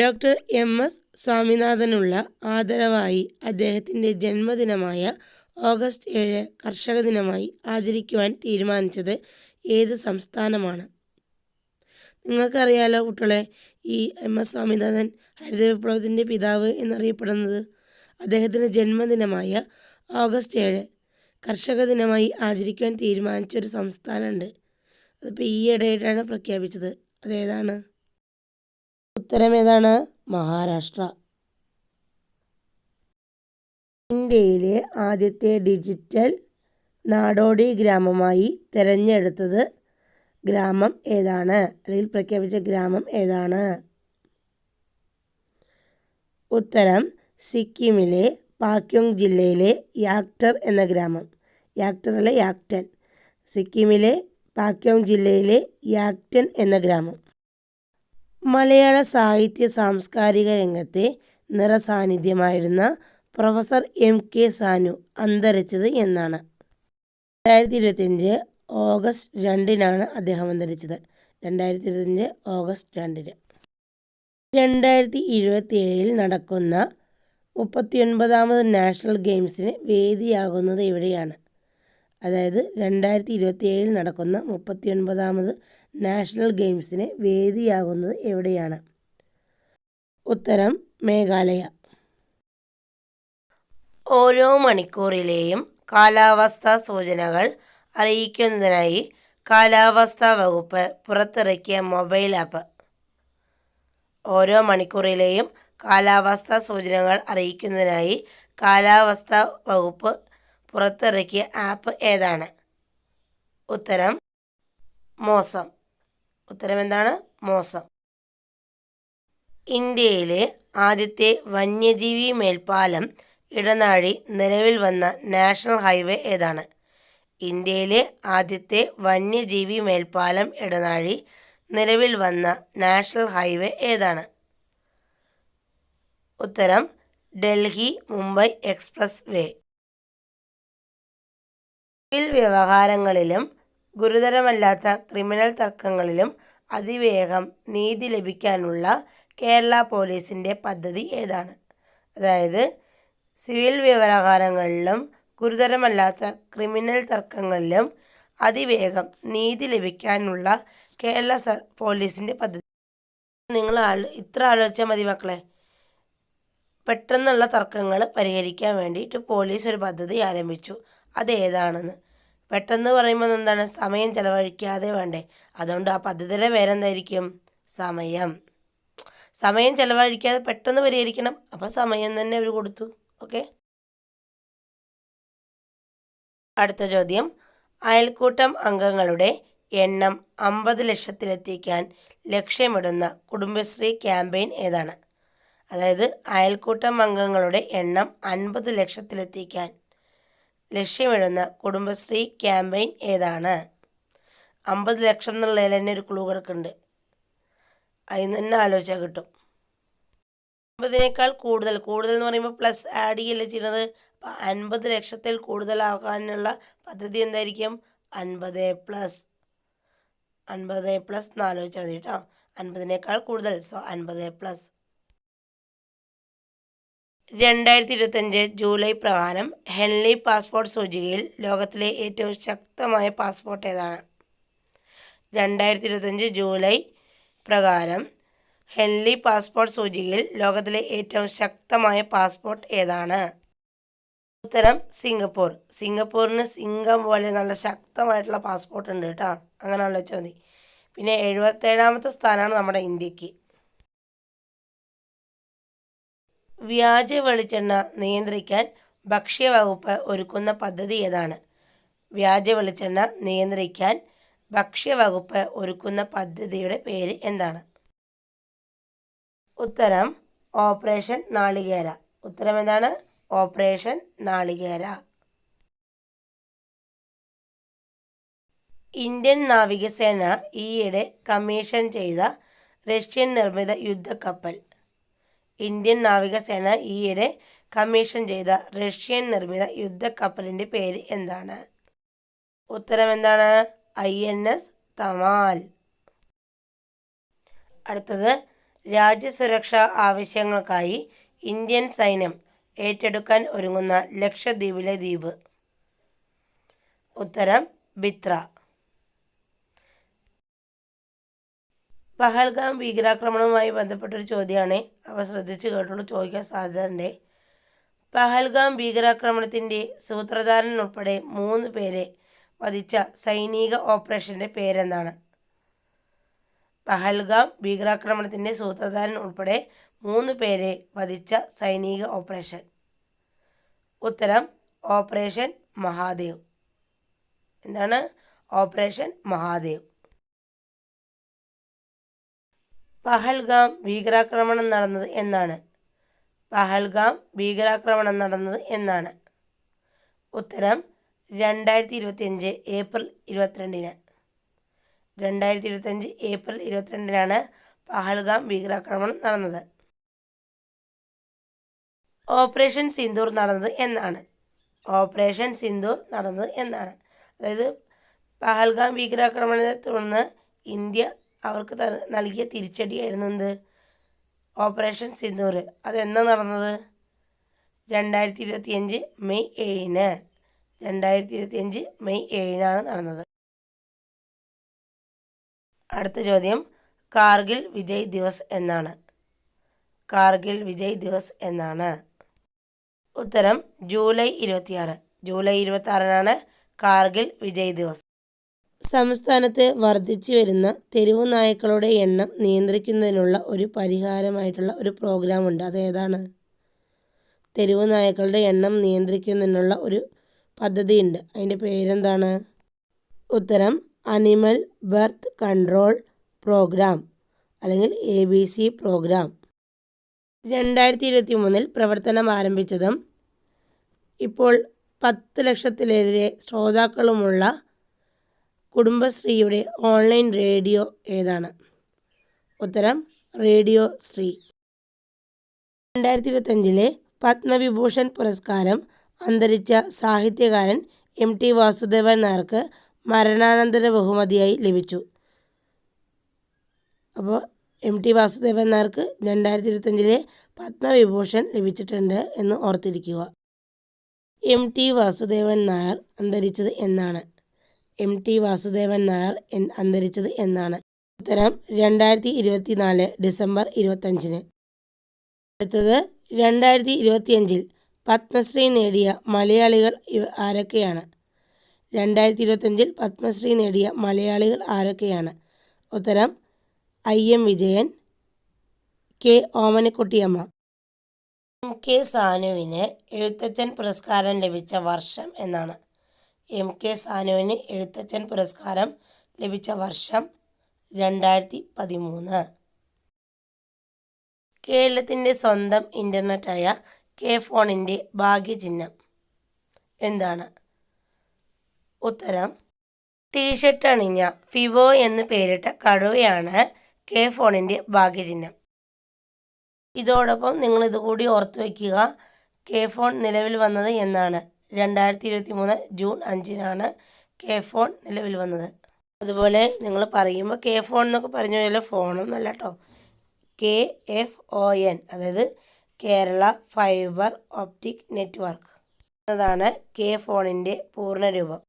Doctor M S സ്വാമിനാഥനുള്ള ആദരവായി അദ്ദേഹത്തിന്റെ ജന്മദിനമായ ഓഗസ്റ്റ് ഏഴ് കർഷക ദിനമായി ആചരിക്കുവാൻ തീരുമാനിച്ചത് ഏത് സംസ്ഥാനമാണ്? നിങ്ങൾക്കറിയാലോ കുട്ടികളെ ഈ എം എസ് സ്വാമിനാഥൻ ഹരിത വിപ്ലവത്തിന്റെ പിതാവ് എന്നറിയപ്പെടുന്നത്. അദ്ദേഹത്തിന്റെ ജന്മദിനമായ ഓഗസ്റ്റ് ഏഴ് കർഷക ദിനമായി ആചരിക്കുവാൻ തീരുമാനിച്ച ഒരു സംസ്ഥാനമുണ്ട്. അതിപ്പോൾ ഈ ഇടയായിട്ടാണ് പ്രഖ്യാപിച്ചത്. അതേതാണ് ഉത്തരം ഏതാണ് മഹാരാഷ്ട്ര? ഇന്ത്യയിലെ ആദ്യത്തെ ഡിജിറ്റൽ നാടോടി ഗ്രാമമായി തിരഞ്ഞെടുത്തത് ഗ്രാമം ഏതാണ്? അല്ലെങ്കിൽ പ്രഖ്യാപിച്ച ഗ്രാമം ഏതാണ്? ഉത്തരം സിക്കിമിലെ പാക്യോങ് ജില്ലയിലെ യാക്ടർ എന്ന ഗ്രാമം. യാക്ടർ അല്ല യാക്ടൻ സിക്കിമിലെ പാക്യോങ് ജില്ലയിലെ യാക്ടൻ എന്ന ഗ്രാമം. മലയാള സാഹിത്യ സാംസ്കാരിക രംഗത്തെ നിറസാന്നിധ്യമായിരുന്ന പ്രൊഫസർ എം കെ സാനു അന്തരിച്ചത് എന്നാണ്. രണ്ടായിരത്തി ഇരുപത്തിയഞ്ച് ഓഗസ്റ്റ് രണ്ടിനാണ് അദ്ദേഹം അന്തരിച്ചത്. രണ്ടായിരത്തി ഇരുപത്തിയഞ്ച് ഓഗസ്റ്റ് രണ്ടിന്. രണ്ടായിരത്തി ഇരുപത്തിയേഴിൽ നടക്കുന്ന മുപ്പത്തിയൊൻപതാമത് നാഷണൽ ഗെയിംസിന് വേദിയാകുന്നത് എവിടെയാണ് അതായത് രണ്ടായിരത്തി ഇരുപത്തിയേഴിൽ നടക്കുന്ന മുപ്പത്തിയൊൻപതാമത് നാഷണൽ ഗെയിംസിന് വേദിയാകുന്നത് എവിടെയാണ്? ഉത്തരം മേഘാലയ. ഓരോ മണിക്കൂറിലെയും കാലാവസ്ഥാ സൂചനകൾ അറിയിക്കുന്നതിനായി കാലാവസ്ഥാ വകുപ്പ് പുറത്തിറക്കിയ മൊബൈൽ ആപ്പ്. ഓരോ മണിക്കൂറിലെയും കാലാവസ്ഥാ സൂചനകൾ അറിയിക്കുന്നതിനായി കാലാവസ്ഥാ വകുപ്പ് പുറത്തിറക്കിയ ആപ്പ് ഏതാണ്? ഉത്തരം മോസം. ഉത്തരം എന്താണ്? മോസം. ഇന്ത്യയിലെ ആദ്യത്തെ വന്യജീവി മേൽപ്പാലം ഇടനാഴി നിലവിൽ വന്ന നാഷണൽ ഹൈവേ ഏതാണ്? ഇന്ത്യയിലെ ആദ്യത്തെ വന്യജീവി മേൽപ്പാലം ഇടനാഴി നിലവിൽ വന്ന നാഷണൽ ഹൈവേ ഏതാണ്? ഉത്തരം Delhi Mumbai expressway. Civil വ്യവഹാരങ്ങളിലും ഗുരുതരമല്ലാത്ത ക്രിമിനൽ തർക്കങ്ങളിലും അതിവേഗം നീതി ലഭിക്കാനുള്ള കേരള പോലീസിന്റെ പദ്ധതി ഏതാണ്? അതായത് സിവിൽ വ്യവഹാരങ്ങളിലും ഗുരുതരമല്ലാത്ത ക്രിമിനൽ തർക്കങ്ങളിലും അതിവേഗം നീതി ലഭിക്കാനുള്ള കേരള പോലീസിന്റെ പദ്ധതി. നിങ്ങൾ ഇത്ര ആലോചിച്ചാൽ മതി മക്കളെ. പെട്ടെന്നുള്ള തർക്കങ്ങൾ പരിഹരിക്കാൻ വേണ്ടിയിട്ട് പോലീസ് ഒരു പദ്ധതി ആരംഭിച്ചു. അതേതാണെന്ന്. പെട്ടെന്ന് പറയുമ്പോൾ എന്താണ്? സമയം ചിലവഴിക്കാതെ വേണ്ടേ. അതുകൊണ്ട് ആ പദ്ധതിയുടെ പേരെന്തായിരിക്കും? സമയം. സമയം ചിലവഴിക്കാതെ പെട്ടെന്ന് പരിഹരിക്കണം. അപ്പോൾ സമയം തന്നെ അവർ കൊടുത്തു. ഓക്കെ? അടുത്ത ചോദ്യം. അയൽക്കൂട്ടം അംഗങ്ങളുടെ എണ്ണം അമ്പത് ലക്ഷത്തിലെത്തിക്കാൻ ലക്ഷ്യമിടുന്ന കുടുംബശ്രീ ക്യാമ്പയിൻ ഏതാണ്? അതായത് അയൽക്കൂട്ടം അംഗങ്ങളുടെ എണ്ണം അൻപത് ലക്ഷത്തിലെത്തിക്കാൻ ലക്ഷ്യമിടുന്ന കുടുംബശ്രീ ക്യാമ്പയിൻ ഏതാണ്? അമ്പത് ലക്ഷം എന്നുള്ളതിൽ തന്നെ ഒരു ക്ലൂ കിടക്കുന്നുണ്ട്. അതിൽ നിന്ന് തന്നെ ആലോചിച്ചാൽ കിട്ടും. അമ്പതിനേക്കാൾ കൂടുതൽ കൂടുതൽ എന്ന് പറയുമ്പോൾ പ്ലസ് ആഡ് ചെയ്യല്ലേ ചെയ്യുന്നത്? അൻപത് ലക്ഷത്തിൽ കൂടുതലാകാനുള്ള പദ്ധതി എന്തായിരിക്കും? അൻപത് പ്ലസ് അൻപത് പ്ലസ് എന്ന് ആലോചിച്ചാൽ മതി കേട്ടോ. അൻപതിനേക്കാൾ കൂടുതൽ സോ അൻപത് പ്ലസ് രണ്ടായിരത്തി ഇരുപത്തഞ്ച് ജൂലൈ പ്രകാരം ഹെൻലി പാസ്പോർട്ട് സൂചികയിൽ ലോകത്തിലെ ഏറ്റവും ശക്തമായ പാസ്പോർട്ട് ഏതാണ്? രണ്ടായിരത്തി ഇരുപത്തഞ്ച് ജൂലൈ പ്രകാരം ഹെൻലി പാസ്പോർട്ട് സൂചികയിൽ ലോകത്തിലെ ഏറ്റവും ശക്തമായ പാസ്പോർട്ട് ഏതാണ്? ഉത്തരം സിംഗപ്പൂർ. സിംഗപ്പൂരിന് സിംഗം പോലെ നല്ല ശക്തമായിട്ടുള്ള പാസ്പോർട്ട് ഉണ്ട് കേട്ടോ അങ്ങനെയുള്ള ചോദ്യം പിന്നെ എഴുപത്തേഴാമത്തെ സ്ഥാനമാണ് നമ്മുടെ ഇന്ത്യയ്ക്ക്. വ്യാജ വെളിച്ചെണ്ണ നിയന്ത്രിക്കാൻ ഭക്ഷ്യവകുപ്പ് ഒരുക്കുന്ന പദ്ധതി ഏതാണ്? വ്യാജ വെളിച്ചെണ്ണ നിയന്ത്രിക്കാൻ ഭക്ഷ്യവകുപ്പ് ഒരുക്കുന്ന പദ്ധതിയുടെ പേര് എന്താണ്? ഉത്തരം ഓപ്പറേഷൻ നാളികേര. ഉത്തരം എന്താണ്? ഓപ്പറേഷൻ നാളികേര. ഇന്ത്യൻ നാവികസേന ഈയിടെ കമ്മീഷൻ ചെയ്ത റഷ്യൻ നിർമ്മിത യുദ്ധക്കപ്പൽ. ഇന്ത്യൻ നാവികസേന ഈയിടെ കമ്മീഷൻ ചെയ്ത റഷ്യൻ നിർമ്മിത യുദ്ധക്കപ്പലിന്റെ പേര് എന്താണ്? ഉത്തരം എന്താണ് ഐ എൻ എസ് തമാൽ അടുത്തത് രാജ്യസുരക്ഷാ ആവശ്യങ്ങൾക്കായി ഇന്ത്യൻ സൈന്യം ഏറ്റെടുക്കാൻ ഒരുങ്ങുന്ന ലക്ഷദ്വീപിലെ ദ്വീപ്. ഉത്തരം ബിത്ര. പഹൽഗാം ഭീകരാക്രമണവുമായി ബന്ധപ്പെട്ടൊരു ചോദ്യമാണ്. അവ ശ്രദ്ധിച്ചു കേട്ടുള്ളൂ ചോദിക്കാൻ സാധ്യതയുണ്ട്. പഹൽഗാം ഭീകരാക്രമണത്തിന്റെ സൂത്രധാരൻ ഉൾപ്പെടെ മൂന്ന് പേരെ വധിച്ച സൈനിക ഓപ്പറേഷന്റെ പേരെന്താണ്? പഹൽഗാം ഭീകരാക്രമണത്തിന്റെ സൂത്രധാരൻ ഉൾപ്പെടെ മൂന്ന് പേരെ വധിച്ച സൈനിക ഓപ്പറേഷൻ. ഉത്തരം ഓപ്പറേഷൻ മഹാദേവ്. എന്താണ്? ഓപ്പറേഷൻ മഹാദേവ്. പഹൽഗാം ഭീകരാക്രമണം നടന്നത് എന്നാണ്. പഹൽഗാം ഭീകരാക്രമണം നടന്നത് എന്നാണ്. ഉത്തരം രണ്ടായിരത്തി ഇരുപത്തിയഞ്ച് ഏപ്രിൽ ഇരുപത്തിരണ്ടിന്. രണ്ടായിരത്തി ഇരുപത്തിയഞ്ച് ഏപ്രിൽ ഇരുപത്തിരണ്ടിനാണ് പഹൽഗാം ഭീകരാക്രമണം നടന്നത്. ഓപ്പറേഷൻ സിന്ദൂർ നടന്നത് എന്നാണ്. ഓപ്പറേഷൻ സിന്ദൂർ നടന്നത് എന്നാണ്. അതായത് പഹൽഗാം ഭീകരാക്രമണത്തെ തുടർന്ന് ഇന്ത്യ അവർക്ക് നൽകിയ തിരിച്ചടിയായിരുന്നു എന്ത്? ഓപ്പറേഷൻ സിന്ദൂർ. അതെന്നാ നടന്നത്? രണ്ടായിരത്തി ഇരുപത്തിയഞ്ച് മെയ് ഏഴിന്. രണ്ടായിരത്തി ഇരുപത്തിയഞ്ച് മെയ് ഏഴിനാണ് നടന്നത്. അടുത്ത ചോദ്യം. കാർഗിൽ വിജയ് ദിവസ് എന്നാണ്. കാർഗിൽ വിജയ് ദിവസ് എന്നാണ്. ഉത്തരം ജൂലൈ ഇരുപത്തിയാറ്. ജൂലൈ ഇരുപത്തി ആറിനാണ് കാർഗിൽ വിജയ് ദിവസ്. സംസ്ഥാനത്ത് വർദ്ധിച്ചു വരുന്ന തെരുവ് നായ്ക്കളുടെ എണ്ണം നിയന്ത്രിക്കുന്നതിനുള്ള ഒരു പരിഹാരമായിട്ടുള്ള ഒരു പ്രോഗ്രാം ഉണ്ട് അത് ഏതാണ്? തെരുവു നായ്ക്കളുടെ എണ്ണം നിയന്ത്രിക്കുന്നതിനുള്ള ഒരു പദ്ധതിയുണ്ട്. അതിന്റെ പേരെന്താണ്? ഉത്തരം അനിമൽ ബർത്ത് കൺട്രോൾ പ്രോഗ്രാം അല്ലെങ്കിൽ എ ബി സി പ്രോഗ്രാം രണ്ടായിരത്തി ഇരുപത്തി മൂന്നിൽ പ്രവർത്തനം ആരംഭിച്ചതും ഇപ്പോൾ പത്ത് ലക്ഷത്തിലേറെ ശ്രോതാക്കളുമുള്ള കുടുംബശ്രീയുടെ ഓൺലൈൻ റേഡിയോ ഏതാണ്? ഉത്തരം റേഡിയോ ശ്രീ. രണ്ടായിരത്തി ഇരുപത്തഞ്ചിലെ പത്മവിഭൂഷൺ പുരസ്കാരം അന്തരിച്ച സാഹിത്യകാരൻ എം ടി വാസുദേവൻ നായർക്ക് മരണാനന്തര ബഹുമതിയായി ലഭിച്ചു. അപ്പോൾ എം ടി വാസുദേവൻ നായർക്ക് രണ്ടായിരത്തി ഇരുപത്തഞ്ചിലെ പത്മവിഭൂഷൺ ലഭിച്ചിട്ടുണ്ട് എന്ന് ഓർത്തിരിക്കുക. എം ടി വാസുദേവൻ നായർ അന്തരിച്ചത് എന്നാണ്. എം ടി വാസുദേവൻ നായർ അന്തരിച്ചത് എന്നാണ്. ഉത്തരം രണ്ടായിരത്തി ഇരുപത്തി നാല് ഡിസംബർ ഇരുപത്തഞ്ചിന് അടുത്തത് രണ്ടായിരത്തി ഇരുപത്തിയഞ്ചിൽ പത്മശ്രീ നേടിയ മലയാളികൾ ആരൊക്കെയാണ്? രണ്ടായിരത്തി ഇരുപത്തഞ്ചിൽ പത്മശ്രീ നേടിയ മലയാളികൾ ആരൊക്കെയാണ്? ഉത്തരം I M Vijayan K Omanakuttiyamma. M K സാനുവിന് Ezhuthachan പുരസ്കാരം ലഭിച്ച വർഷം എന്നാണ്. എം കെ സാനുവിന് എഴുത്തച്ഛൻ പുരസ്കാരം ലഭിച്ച വർഷം രണ്ടായിരത്തി പതിമൂന്ന് കേരളത്തിന്റെ സ്വന്തം ഇന്റർനെറ്റായ കെ ഫോണിന്റെ ഭാഗ്യചിഹ്നം എന്താണ്? ഉത്തരം ടീഷർട്ട് അണിഞ്ഞ ഫിവോ എന്ന് പേരിട്ട കടുവയാണ് കെ ഫോണിന്റെ ഭാഗ്യചിഹ്നം. ഇതോടൊപ്പം നിങ്ങൾ ഇതുകൂടി ഓർത്തു വയ്ക്കുക കെ ഫോൺ നിലവിൽ വന്നത് എന്നാണ്. രണ്ടായിരത്തി ഇരുപത്തി മൂന്ന് ജൂൺ അഞ്ചിനാണ് കെ ഫോൺ നിലവിൽ വന്നത്. അതുപോലെ നിങ്ങൾ പറയുമ്പോൾ കെ ഫോൺ എന്നൊക്കെ പറഞ്ഞു കഴിഞ്ഞാൽ ഫോണൊന്നുമല്ല കേട്ടോ കെ എഫ് ഒ എൻ അതായത് കേരള ഫൈബർ ഓപ്റ്റിക് നെറ്റ്വർക്ക്. എന്നതാണ് കെ ഫോണിന്റെ പൂർണരൂപം